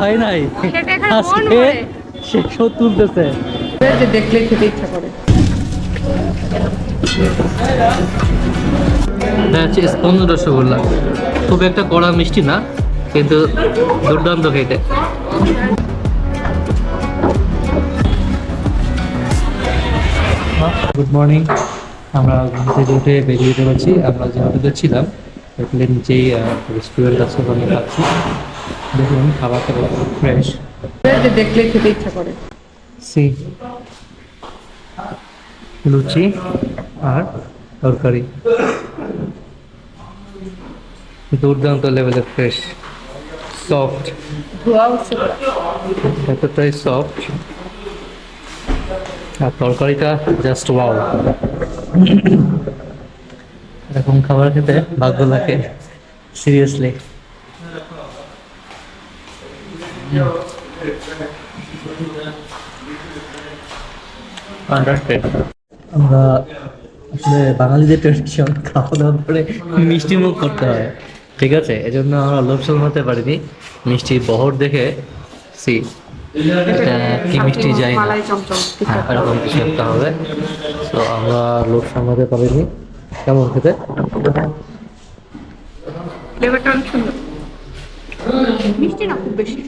খায় নাই? আজকে সে শোধ তুলতেছে। দেখলে খেতে ইচ্ছা করে। এটা হচ্ছে স্পঞ্জ রসগোল্লা। খুব একটা কড়া মিষ্টি না কিন্তু দুর্দান্ত খেতে। গুড মর্নিং আমরা ঘুম থেকে উঠে বেরিয়ে যেতে পারছি। আমরা যে হোটেলে ছিলাম হোটেলের নিচেই রেস্টুরেন্ট আছে ওখানে খাচ্ছি দেখুন খাবারটা ফ্রেশ যে দেখলে খেতে ইচ্ছা করে। সি লুচি আর তরকারি। দুর্দান্ত লেভেলের ফ্রেশ সফট। এতটাই সফট আর তরকারিটা জাস্ট ওয়াও এরকম খাবার খেতে ভাগ্য লাগে সিরিয়াসলি আমরা আসলে বাঙালিদের ট্রেডিশন খাওয়া দাওয়ার পরে মিষ্টি মুখ করতে হয়। ঠিক আছে? এজন্য আমরা লোভ সামলাতে পারিনি। মিষ্টির বহর দেখে সি এটা কি মিষ্টি যাই না। হ্যাঁ এরকম কিছু একটা হবে। তো আমরা লোভ সামলাতে পারিনি। কেমন খেতে? ফ্লেভারটা অনেক সুন্দর। মিষ্টি না, খুব বেশি।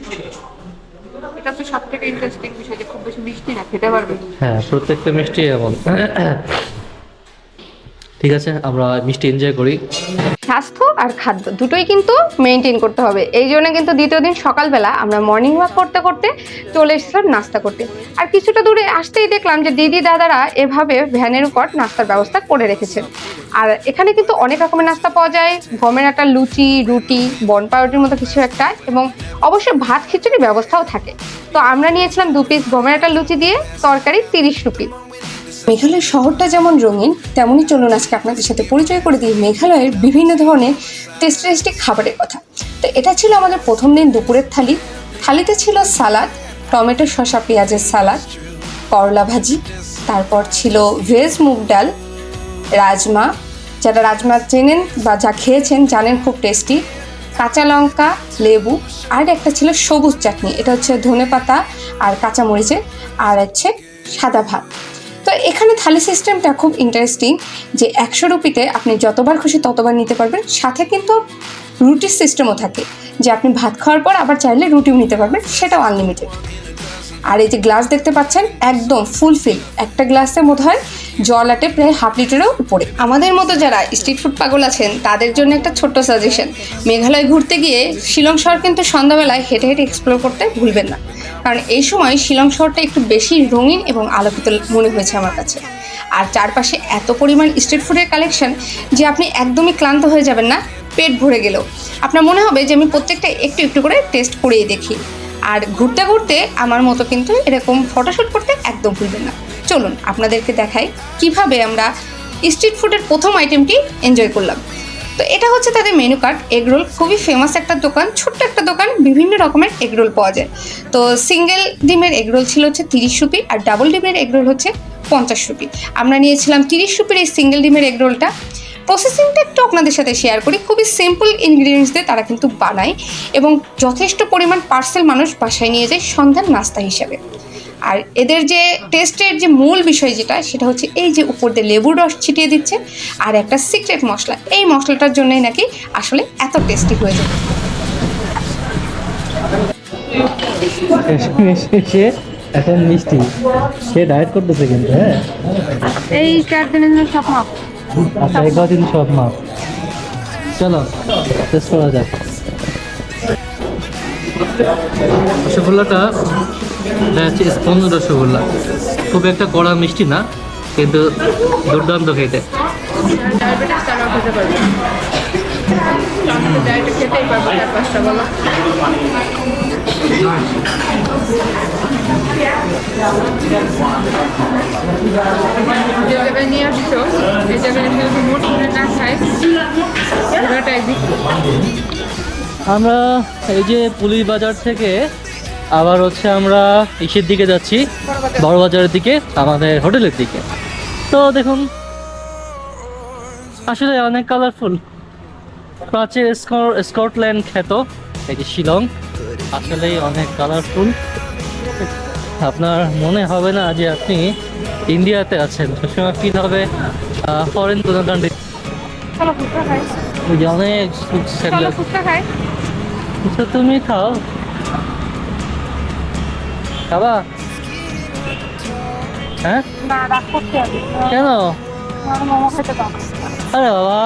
এটা তো সব থেকে ইন্টারেস্টিং বিষয় যে খুব বেশি মিষ্টি না, খেতে পারবে। হ্যাঁ প্রত্যেকটা মিষ্টি এমন। ঠিক আছে, আমরা মিষ্টি এনজয় করি। স্বাস্থ্য আর খাদ্য দুটোই কিন্তু মেনটেন করতে হবে। এই জন্য কিন্তু দ্বিতীয় দিন সকালবেলা আমরা মর্নিং ওয়াক করতে করতে চলে এসেছিলাম নাস্তা করতে। আর কিছুটা দূরে আসতেই দেখলাম যে দিদি দাদারা এভাবে ভ্যানের উপর নাস্তার ব্যবস্থা করে রেখেছে। আর এখানে কিন্তু অনেক রকমের নাস্তা পাওয়া যায়। গমের আটার লুচি, রুটি, বন পাউরুটির মতো কিছু একটা এবং অবশ্যই ভাত খিচুড়ির ব্যবস্থাও থাকে। তো আমরা নিয়েছিলাম দু পিস গমের আটার লুচি দিয়ে তরকারি তিরিশ রুপি। মেঘালয় শহরটা যেমন রঙিন, তেমনই চলুন আজকে আপনাদের সাথে পরিচয় করে দিই মেঘালয়ের বিভিন্ন ধরনের টেস্টি টেস্টি খাবারের কথা। তো এটা ছিল আমাদের প্রথম দিন দুপুরের থালি। থালিতে ছিল সালাদ, টমেটো শসা, পেঁয়াজের সালাদ, করলা ভাজি, তারপর ছিল ভেজ মুগ ডাল, রাজমা। যারা রাজমা চেনেন বা যা খেয়েছেন জানেন খুব টেস্টি কাঁচা লঙ্কা, লেবু, আর একটা ছিল সবুজ চাটনি। এটা হচ্ছে ধনে পাতা আর কাঁচা মরিচের আর হচ্ছে সাদা ভাত। এখানে থালি সিস্টেমটা খুব ইন্টারেস্টিং যে একশো রুপিতে আপনি যতবার খুশি ততবার নিতে পারবেন। সাথে কিন্তু রুটির সিস্টেমও থাকে যে আপনি ভাত খাওয়ার পর আবার চাইলে রুটিও নিতে পারবেন, সেটাও আনলিমিটেড আর এই যে গ্লাস দেখতে পাচ্ছেন, একদম ফুলফিল একটা গ্লাসে বোধ হয় জল আটে প্রায় হাফ লিটারেরও উপরে। আমাদের মতো যারা স্ট্রিট ফুড পাগল আছেন, তাদের জন্য একটা ছোট্ট সাজেশন মেঘালয় ঘুরতে গিয়ে শিলং শহর কিন্তু সন্ধ্যাবেলায় হেঁটে হেঁটে এক্সপ্লোর করতে ভুলবেন না। কারণ এই সময় শিলং শহরটা একটু বেশি রঙিন এবং আলোকিত মনে হয়েছে আমার কাছে। আর চারপাশে এত পরিমাণ স্ট্রিট ফুডের কালেকশন যে আপনি একদমই ক্লান্ত হয়ে যাবেন না, পেট ভরে গেলেও। আপনার মনে হবে যে আমি প্রত্যেকটা একটু একটু করে টেস্ট করেই দেখি। আর ঘুরতে ঘুরতে আমার মতো কিন্তু এরকম ফটোশ্যুট করতে একদম ভুলবেন না। চলুন আপনাদেরকে দেখাই কীভাবে আমরা স্ট্রিট ফুডের প্রথম আইটেমটি এনজয় করলাম। তো এটা হচ্ছে তাদের মেনু কার্ড এগরোল খুবই ফেমাস একটা দোকান, ছোট্ট একটা দোকান, বিভিন্ন রকমের এগরোল পাওয়া যায়। তো সিঙ্গেল ডিমের এগরোল ছিল হচ্ছে তিরিশ রুপি আর ডাবল ডিমের এগরোল হচ্ছে পঞ্চাশ রুপি। আমরা নিয়েছিলাম তিরিশ রুপির এই সিঙ্গেল ডিমের এগরোলটা প্রসেসিংটা একটু আপনাদের সাথে শেয়ার করি। খুবই সিম্পল ইনগ্রিডিয়েন্টস দিয়ে তারা কিন্তু বানায় এবং যথেষ্ট পরিমাণ পার্সেল মানুষ বাসায় নিয়ে যায় সন্ধ্যার নাস্তা হিসাবে। আর এদের যে টেস্টের যে মূল বিষয় যেটা সেটা হচ্ছে এই যে উপর দিয়ে লেবুর রস ছিটিয়ে দিচ্ছে আর একটা সিক্রেট মশলা। এই মশলাটার জন্যই নাকি আসলে এত টেস্টি হয়ে যায়। শেষে এখন মিষ্টি। সে ডায়েট করতেছে কিন্তু হ্যাঁ? এই চার দিনের জন্য সব মাপ। আচ্ছা এক দিন সব মাপ। চলো টেস্ট করা যাক। রসগোল্লাটা এটা হচ্ছে স্পঞ্জ রসগোল্লা। খুব একটা কড়া মিষ্টি না, কিন্তু দুর্দান্ত খেতে। নিয়ে আসছো মোট আমরা এই যে পুলিশ বাজার থেকে আবার হচ্ছে আমরা ইসের দিকে যাচ্ছি বড় বাজারের দিকে আমাদের হোটেলের দিকে। তো দেখুন আসলে অনেক কালারফুল প্রাচীর স্কটল্যান্ড খ্যাত যে শিলং আসলেই অনেক কালারফুল আপনার মনে হবে না যে আপনি ইন্ডিয়াতে আছেন। সবসময় ফিল হবে ফরেন কোনো কান্ট্রি অনেক ফুচকা তুমি খাও। খাবা? হ্যাঁ? না রাগ করতে হবে কেন? আরে বাবা।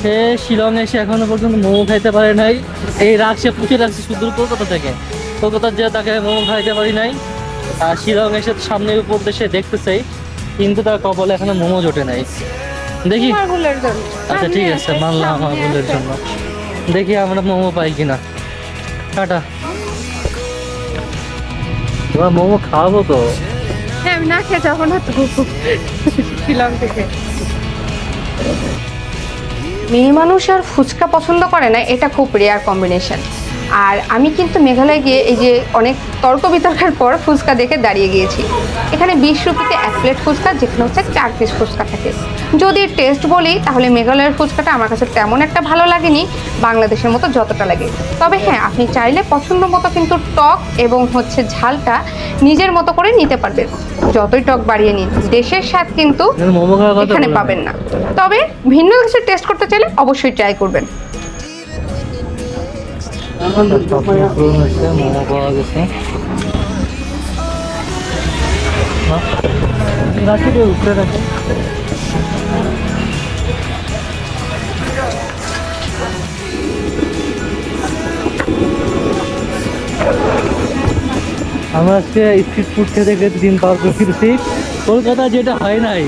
সে শিলং এসে এখনও পর্যন্ত মোমো খাইতে পারে নাই। এই রাগ সে পুষে রাখছে শুধু কলকাতা থেকে। কলকাতার যে তাকে মোমো খাইতে পারি নাই। আর শিলং এসে সামনে উপর দেশে দেখতেছে কিন্তু তার কপালে এখনও মোমো জোটে নাই। দেখি। আচ্ছা ঠিক আছে মানলাম আমার ভুলের জন্য। দেখি আমরা মোমো পাই কিনা। টাটা। তোমার মোমো খাওয়াবো তো। হ্যাঁ আমি না খেয়ে যাব না তো। শিলং থেকে। মেয়ে মানুষ আর ফুচকা পছন্দ করে না এটা খুব রেয়ার কম্বিনেশন আর আমি কিন্তু মেঘালয় গিয়ে এই যে অনেক তর্ক বিতর্কের পর ফুচকা দেখে দাঁড়িয়ে গিয়েছি। এখানে বিশ রুপিতে এক প্লেট ফুচকা যেখানে হচ্ছে চার পিস ফুচকা থাকে। যদি টেস্ট বলি তাহলে মেঘালয়ের ফুচকাটা আমার কাছে তেমন একটা ভালো লাগেনি বাংলাদেশের মতো যতটা লাগে। তবে হ্যাঁ আপনি চাইলে পছন্দ মতো কিন্তু টক এবং হচ্ছে ঝালটা নিজের মতো করে নিতে পারবেন। যতই টক বাড়িয়ে নিন দেশের স্বাদ কিন্তু এখানে। পাবেন না। তবে ভিন্ন কিছু টেস্ট করতে চাইলে অবশ্যই ট্রাই করবেন। হয়েছে মোমো পাওয়া গেছে? রাখি দে উপরে রাখি আমরা আজকে স্ট্রিট ফুড খেতে খেতে দিন পার করে ফিরছি কলকাতা যেটা হয় নাই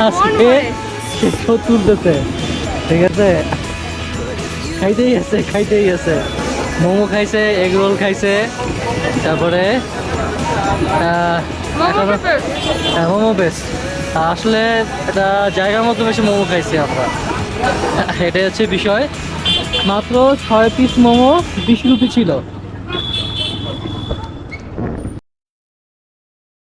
আজকে ভরে। সে তুলতেছে ঠিক আছে খাইতেই আছে খাইতেই আছে মোমো খাইছে এগ রোল খাইছে তারপরে মোমো হ্যাঁ মোমো বেস্ট আসলে এটা জায়গার মতো বেশি মোমো খাইছি আমরা। এটাই হচ্ছে বিষয়। মাত্র ছয় পিস মোমো বিশ রুপি ছিল।